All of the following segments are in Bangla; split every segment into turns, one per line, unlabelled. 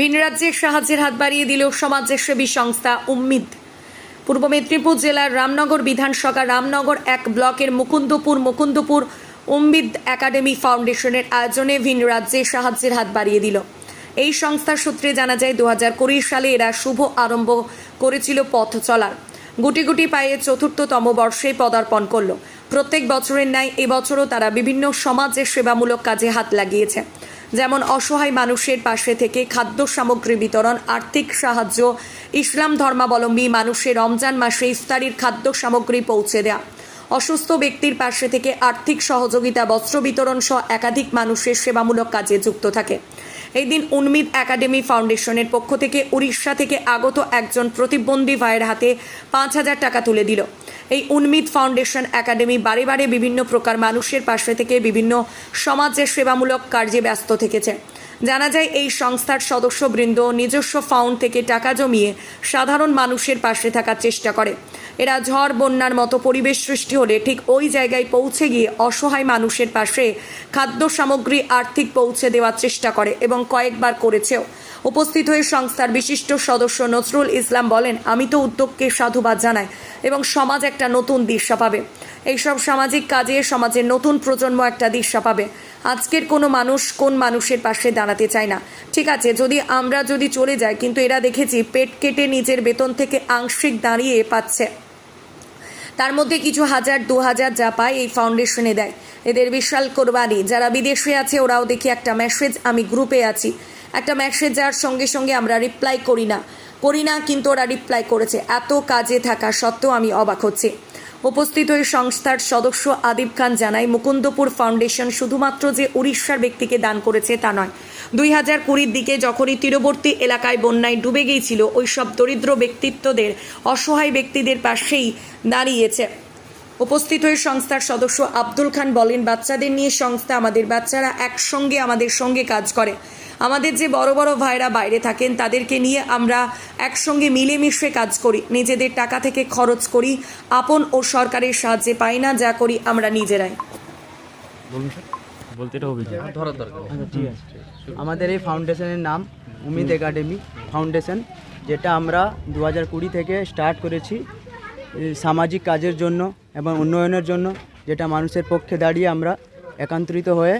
ভিন রাজ্যের সাহায্যের হাত বাড়িয়ে দিল সমাজসেবী সংস্থা উম্মিদ। পূর্ব মেদিনীপুর জেলার রামনগর বিধানসভা রামনগর এক ব্লকের মুকুন্দপুর মুকুন্দপুর উম্মিদ একাডেমি ফাউন্ডেশনের আয়োজনে ভিন রাজ্যে সাহায্যের হাত বাড়িয়ে দিল। এই সংস্থার সূত্রে জানা যায় দু হাজার কুড়ি সালে এরা শুভ আরম্ভ করেছিল পথ চলার। গুটি গুটি পায়ে চতুর্থতম বর্ষে পদার্পণ করল। প্রত্যেক বছরের ন্যায় এবছরও তারা বিভিন্ন সমাজের সেবামূলক কাজে হাত লাগিয়েছে। যেমন অসহায় মানুষের পাশে থেকে খাদ্য সামগ্রী বিতরণ, আর্থিক সাহায্য, ইসলাম ধর্মাবলম্বী মানুষের রমজান মাসে ইফতারির খাদ্য সামগ্রী পৌঁছে দেওয়া অসুস্থ ব্যক্তির পাশে থেকে আর্থিক সহযোগিতা, বস্ত্র বিতরণ সহ একাধিক মানুষের সেবামূলক কাজে যুক্ত থাকে। এই দিন উন্মিদ একাডেমি ফাউন্ডেশনের পক্ষ থেকে উড়িষ্যা থেকে আগত একজন প্রতিবন্ধী ভাইয়ের হাতে পাঁচ হাজার টাকা তুলে দিল। এই উন্মিত ফাউন্ডেশন একাডেমি বারে বারে বিভিন্ন প্রকার মানুষের পাশে থেকে বিভিন্ন সমাজের সেবামূলক কার্যে ব্যস্ত থেকেছে। জানা যায়, এই সংস্থার সদস্যবৃন্দ নিজস্ব ফাউন্ড থেকে টাকা জমিয়ে সাধারণ মানুষের পাশে থাকার চেষ্টা করে। এরা ঝড় বন্যার মতো পরিবেশ সৃষ্টি হলে ঠিক ওই জায়গায় পৌঁছে গিয়ে অসহায় মানুষের পাশে খাদ্য সামগ্রী আর্থিক পৌঁছে দেওয়ার চেষ্টা করে এবং কয়েকবার করেছেও। উপস্থিত হয়ে সংস্থার বিশিষ্ট সদস্য নজরুল ইসলাম বলেন, আমি তো উদ্যোগকে সাধুবাদ জানাই এবং সমাজ একটা নতুন দিশা পাবে। এইসব সামাজিক কাজে সমাজের নতুন প্রজন্ম একটা দিশা পাবে। আজকের কোনো মানুষ কোন মানুষের পাশে দাঁড়াতে চায় না। ঠিক আছে, যদি আমরা যদি চলে যাই, কিন্তু এরা দেখেছি পেট কেটে নিজের বেতন থেকে আংশিক দাঁড়িয়ে পাচ্ছে। তার মধ্যে কিছু হাজার, দু হাজার যা পায় এই ফাউন্ডেশনে দেয়। এদের বিশাল কোরবানি। যারা বিদেশে আছে, ওরাও দেখি একটা মেসেজ আমি গ্রুপে আছি। একটা মেসেজ যাওয়ার সঙ্গে সঙ্গে আমরা রিপ্লাই করি না। করি না, কিন্তু ওরা রিপ্লাই করেছে। এত কাজে থাকা সত্ত্বেও আমি অবাক হচ্ছি। উপস্থিত ওই সংস্থার সদস্য আদিব খান জানায়, মুকুন্দপুর ফাউন্ডেশন শুধুমাত্র যে উড়িষ্যার ব্যক্তিকে দান করেছে তা নয়। দুই হাজার কুড়ির দিকে যখনই তীরবর্তী এলাকায় বন্যায় ডুবে গিয়েছিল ওই সব দরিদ্র ব্যক্তিত্বদের, অসহায় ব্যক্তিদের পাশেই দাঁড়িয়েছে। উপস্থিত হয়ে সংস্থার সদস্য আব্দুল খান বলেন, বাচ্চাদের নিয়ে সংস্থা আমাদের বাচ্চারা একসঙ্গে আমাদের সঙ্গে কাজ করে। আমাদের যে বড় বড় ভাইরা বাইরে থাকেন তাদেরকে নিয়ে আমরা একসঙ্গে মিলেমিশে কাজ করি। নিজেদের টাকা থেকে খরচ করি। আপন ও সরকারের সাহায্যে পাই না যা করি আমরা নিজেরাই।
বলতে এটা অভিযোগ।
ধরার দরকার
আচ্ছা ঠিক আছে। আমাদের এই ফাউন্ডেশনের নাম উমিদ একাডেমি ফাউন্ডেশন যেটা আমরা দু হাজার কুড়ি থেকে স্টার্ট করেছি সামাজিক কাজের জন্য এবং উন্নয়নের জন্য যেটা মানুষের পক্ষে দাঁড়িয়ে আমরা একান্তরিত হয়ে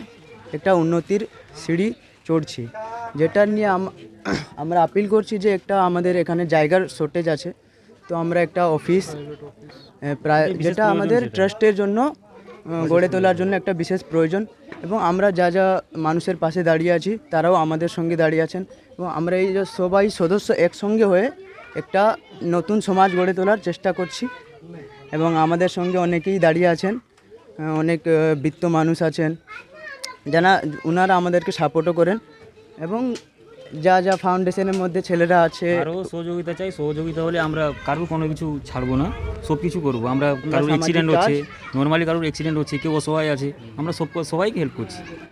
একটা উন্নতির সিঁড়ি চড়ছি। যেটা নিয়ে আম- আমরা আপিল করছি যে একটা আমাদের এখানে জায়গার শর্টেজ আছে। তো আমরা একটা অফিস প্রায় যেটা আমাদের ট্রাস্টের জন্য গড়ে তোলার জন্য একটা বিশেষ প্রয়োজন। এবং আমরা যা যা মানুষের পাশে দাঁড়িয়ে আছি তারাও আমাদের সঙ্গে দাঁড়িয়ে আছেন। এবং আমরা এই যে সবাই সদস্য একসঙ্গে হয়ে একটা নতুন সমাজ গড়ে তোলার চেষ্টা করছি। এবং আমাদের সঙ্গে অনেকেই দাঁড়িয়ে আছেন অনেক বৃত্ত মানুষ আছেন যারা ওনারা আমাদেরকে সাপোর্টও করেন এবং যা যা ফাউন্ডেশনের মধ্যে ছেলেরা আছে।
আরও সহযোগিতা চাই সহযোগিতা হলে আমরা কারোর কোনো কিছু ছাড়বো না সব কিছু করব। আমরা কারোর অ্যাক্সিডেন্ট হচ্ছে নর্মালি কারোর অ্যাক্সিডেন্ট হচ্ছে কেউ অসহায় আছে আমরা সব সবাইকে হেল্প করছি।